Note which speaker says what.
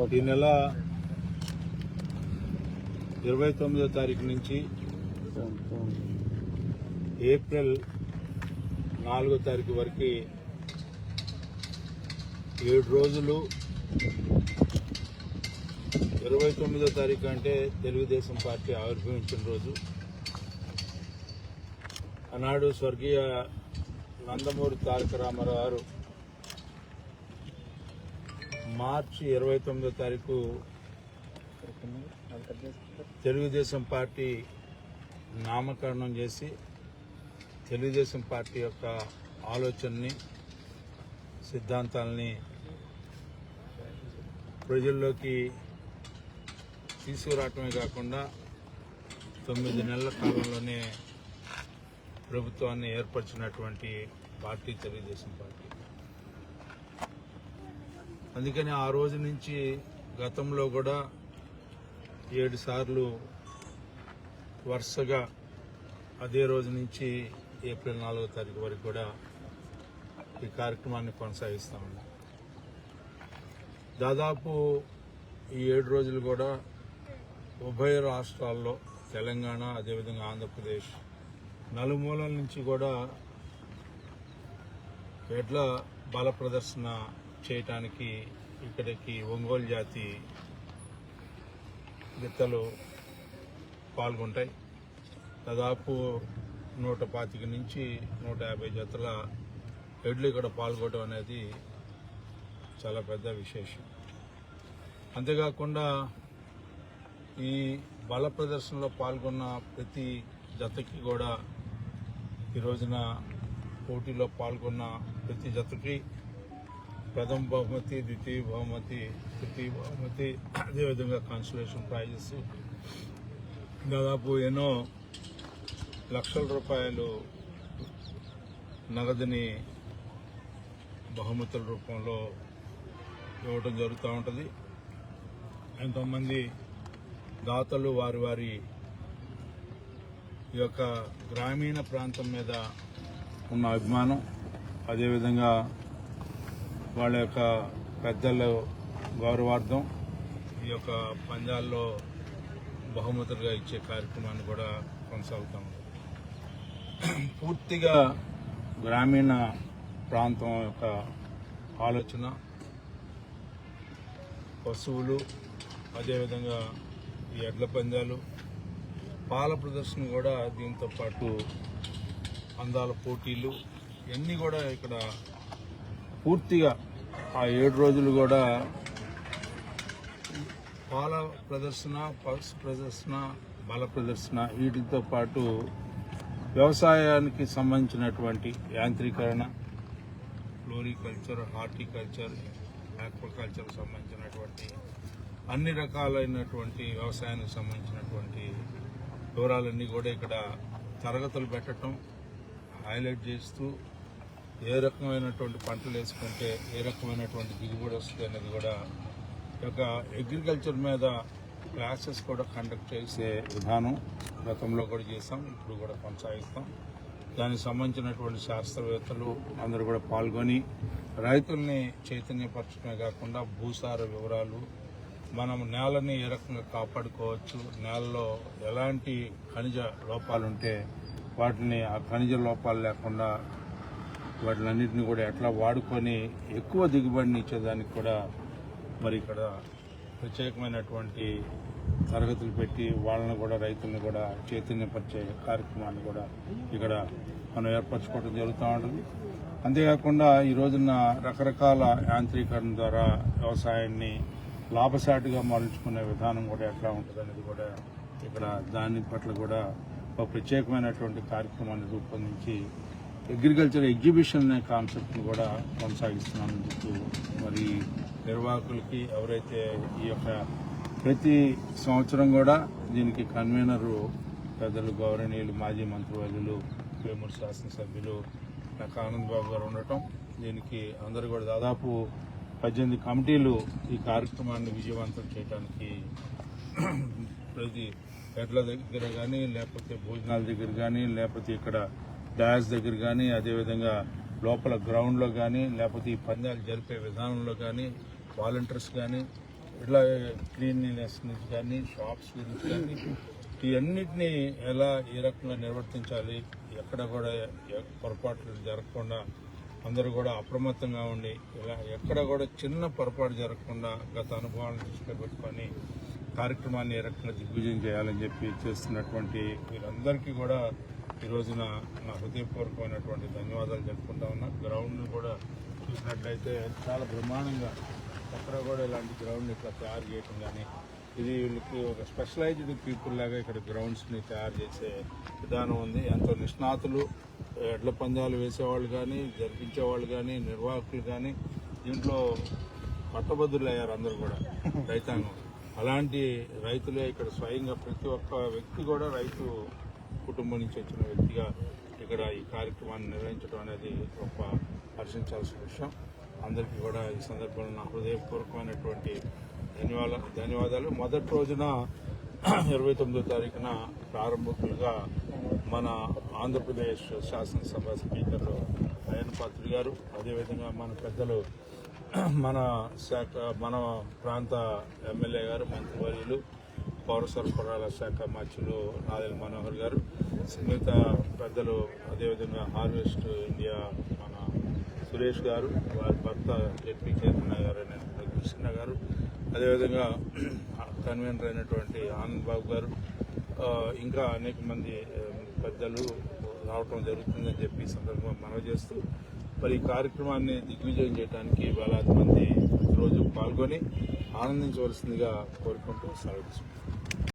Speaker 1: ఈ నెల ఇరవై తొమ్మిదో తారీఖు నుంచి ఏప్రిల్ నాలుగో తారీఖు వరకు ఏడు రోజులు ఇరవై తొమ్మిదో తారీఖు అంటే తెలుగుదేశం పార్టీ ఆవిర్భవించిన రోజు. ఆనాడు స్వర్గీయ నందమూరి తారక రామారావు గారు మార్చి ఇరవై తొమ్మిదో తారీఖు తెలుగుదేశం పార్టీ నామకరణం చేసి తెలుగుదేశం పార్టీ యొక్క ఆలోచనని సిద్ధాంతాలని ప్రజల్లోకి తీసుకురావటమే కాకుండా తొమ్మిది నెలల కాలంలోనే ప్రభుత్వాన్ని ఏర్పరిచినటువంటి పార్టీ తెలుగుదేశం పార్టీ. అందుకని ఆ రోజు నుంచి గతంలో కూడా ఏడు సార్లు వరుసగా అదే రోజు నుంచి ఏప్రిల్ నాలుగో తారీఖు వరకు కూడా ఈ కార్యక్రమాన్ని కొనసాగిస్తా ఉన్నాం. దాదాపు ఈ ఏడు రోజులు కూడా ఉభయ రాష్ట్రాల్లో తెలంగాణ అదేవిధంగా ఆంధ్రప్రదేశ్ నలుమూలల నుంచి కూడా ఎడ్ల బల ప్రదర్శన చేయటానికి ఇక్కడికి ఒంగోలు జాతి గిత్తలు పాల్గొంటాయి. దాదాపు నూట పాతిక నుంచి నూట యాభై జతల ఎడ్లు ఇక్కడ పాల్గొనడం అనేది చాలా పెద్ద విశేషం. అంతేకాకుండా ఈ బల ప్రదర్శనలో పాల్గొన్న ప్రతి జతకి కూడా ఈ రోజున పోటీలో పాల్గొన్న ప్రతి జతకి ప్రథమ బహుమతి ద్వితీయ బహుమతి తృతీయ బహుమతి అదేవిధంగా కాన్సులేషన్ ప్రైజెస్ దాదాపు ఎన్నో లక్షల రూపాయలు నగదుని బహుమతుల రూపంలో ఇవ్వడం జరుగుతూ ఉంటుంది. ఎంతోమంది దాతలు వారి వారి ఈ యొక్క గ్రామీణ ప్రాంతం మీద ఉన్న అభిమానం అదేవిధంగా వాళ్ళ యొక్క పెద్దల గౌరవార్థం ఈ యొక్క పందాల్లో బహుమతులుగా ఇచ్చే కార్యక్రమాన్ని కూడా కొనసాగుతాం. పూర్తిగా గ్రామీణ ప్రాంతం యొక్క ఆలోచన పశువులు అదేవిధంగా ఈ ఎడ్ల పందాలు పాల ప్రదర్శన కూడా దీంతో పాటు అందాల పోటీలు ఇవన్నీ కూడా ఇక్కడ పూర్తిగా ఆ ఏడు రోజులు కూడా పాల ప్రదర్శన పల్స్ ప్రదర్శన బల ప్రదర్శన వీటితో పాటు వ్యవసాయానికి సంబంధించినటువంటి యాంత్రీకరణ ఫ్లోరికల్చర్ హార్టికల్చర్ ఆక్వాకల్చర్ సంబంధించినటువంటి అన్ని రకాలైనటువంటి వ్యవసాయానికి సంబంధించినటువంటి వివరాలన్నీ కూడా ఇక్కడ తరగతులు పెట్టడం హైలైట్ చేస్తూ ఏ రకమైనటువంటి పంటలు వేసుకుంటే ఏ రకమైనటువంటి దిగుబడి వస్తుంది అనేది కూడా ఈ యొక్క అగ్రికల్చర్ మీద క్లాసెస్ కూడా కండక్ట్ చేసే విధానం గతంలో కూడా చేస్తాం ఇప్పుడు కూడా కొనసాగిస్తాం. దానికి సంబంధించినటువంటి శాస్త్రవేత్తలు అందరూ కూడా పాల్గొని రైతుల్ని చైతన్యపరచడమే కాకుండా భూసార వివరాలు మనం నేలని ఏ రకంగా కాపాడుకోవచ్చు నేలలో ఎలాంటి ఖనిజ లోపాలుంటే వాటిని ఆ ఖనిజ లోపాలు లేకుండా వాటిలన్నింటినీ కూడా ఎట్లా వాడుకొని ఎక్కువ దిగుబడిని ఇచ్చేదానికి కూడా మరి ఇక్కడ ప్రత్యేకమైనటువంటి తరగతులు పెట్టి వాళ్ళని కూడా రైతుల్ని కూడా చైతన్యపరిచే కార్యక్రమాన్ని కూడా ఇక్కడ మనం ఏర్పరచుకోవడం జరుగుతూ ఉంటుంది. అంతేకాకుండా ఈ రోజున రకరకాల యాంత్రీకరణ ద్వారా వ్యవసాయాన్ని లాభసాటిగా మరల్చుకునే విధానం కూడా ఎట్లా ఉంటుంది అనేది కూడా ఇక్కడ దాని పట్ల కూడా ఒక ప్రత్యేకమైనటువంటి కార్యక్రమాన్ని రూపొందించి అగ్రికల్చర్ ఎగ్జిబిషన్ అనే కాన్సెప్ట్ని కూడా కొనసాగిస్తున్నందుకు మరి నిర్వాహకులకి ఎవరైతే ఈ యొక్క ప్రతి సంవత్సరం కూడా దీనికి కన్వీనరు పెద్దలు గౌరవనీయులు మాజీ మంత్రివర్యులు వేమూరు శాసనసభ్యులు నాకు ఆనందబాబు గారు ఉండటం. దీనికి అందరూ కూడా దాదాపు పద్దెనిమిది కమిటీలు ఈ కార్యక్రమాన్ని విజయవంతం చేయడానికి ప్రతి ఎడ్ల దగ్గర కానీ లేకపోతే భోజనాల దగ్గర కానీ లేకపోతే ఇక్కడ డాన్స్ దగ్గర కానీ అదేవిధంగా లోపల గ్రౌండ్లో కానీ లేకపోతే ఈ పందాలు జరిపే విధానంలో కానీ వాలంటీర్స్ కానీ ఇట్లా క్లీన్లీనెస్ నుంచి కానీ షాప్స్ గురించి కానీ ఇవన్నిటినీ ఎలా ఏ రకంగా నిర్వర్తించాలి ఎక్కడ కూడా పొరపాట్లు జరగకుండా అందరూ కూడా అప్రమత్తంగా ఉండి ఇలా ఎక్కడ కూడా చిన్న పొరపాటు జరగకుండా గత అనుభవాలను దృష్టిలో పెట్టుకొని కార్యక్రమాన్ని ఏ రకంగా దిగ్విజయం చేయాలని చెప్పి చేస్తున్నటువంటి వీరందరికీ కూడా ఈ రోజున నా హృదయపూర్వకమైనటువంటి ధన్యవాదాలు చెప్పుకుంటా ఉన్నా. గ్రౌండ్ను కూడా చూసినట్లయితే చాలా బ్రహ్మాండంగా ఎక్కడ కూడా ఇలాంటి గ్రౌండ్ ఇట్లా తయారు చేయటం కానీ ఇది వీళ్ళకి ఒక స్పెషలైజ్డ్ పీపుల్ లాగా ఇక్కడ గ్రౌండ్స్ని తయారు చేసే విధానం ఉంది. ఎంతో నిష్ణాతులు ఎడ్ల పందాలు వేసేవాళ్ళు కానీ జరిపించేవాళ్ళు కానీ నిర్వాహకులు కానీ దీంట్లో పట్టభద్రులు అయ్యారు అందరూ కూడా రైతాంగం. అలాంటి రైతులే ఇక్కడ స్వయంగా ప్రతి ఒక్క వ్యక్తి కూడా రైతు కుటుంబం నుంచి వచ్చిన వ్యక్తిగా ఇక్కడ ఈ కార్యక్రమాన్ని నిర్వహించడం అనేది గొప్ప హర్షించాల్సిన విషయం. అందరికీ కూడా ఈ సందర్భంలో నా హృదయపూర్వకమైనటువంటి ధన్యవాదాలు ధన్యవాదాలు. మొదటి రోజున ఇరవై తొమ్మిదో తారీఖున ప్రారంభకులుగా మన ఆంధ్రప్రదేశ్ శాసనసభ స్పీకర్ అయ్యన్ పాత్రి గారు అదేవిధంగా మన పెద్దలు మన శాఖ మన ప్రాంత ఎమ్మెల్యే గారు మంత్రివర్యులు పౌర సరఫరాల శాఖ మంత్రులు నాదెల్ మనోహర్ గారు మిగతా పెద్దలు అదేవిధంగా హార్వెస్ట్ ఇండియా మన సురేష్ గారు వారి భర్త జెడ్పీ చైర్మన్ గారు అనే కృష్ణ గారు అదేవిధంగా కన్వీనర్ అయినటువంటి ఆనంద్ బాబు గారు ఇంకా అనేక మంది పెద్దలు రావటం జరుగుతుందని చెప్పి సందర్భంగా మనవి చేస్తూ మరి ఈ కార్యక్రమాన్ని దిగ్విజయం చేయడానికి వేలాది మంది రోజు పాల్గొని ఆనందించవలసిందిగా కోరుకుంటూ సెలవు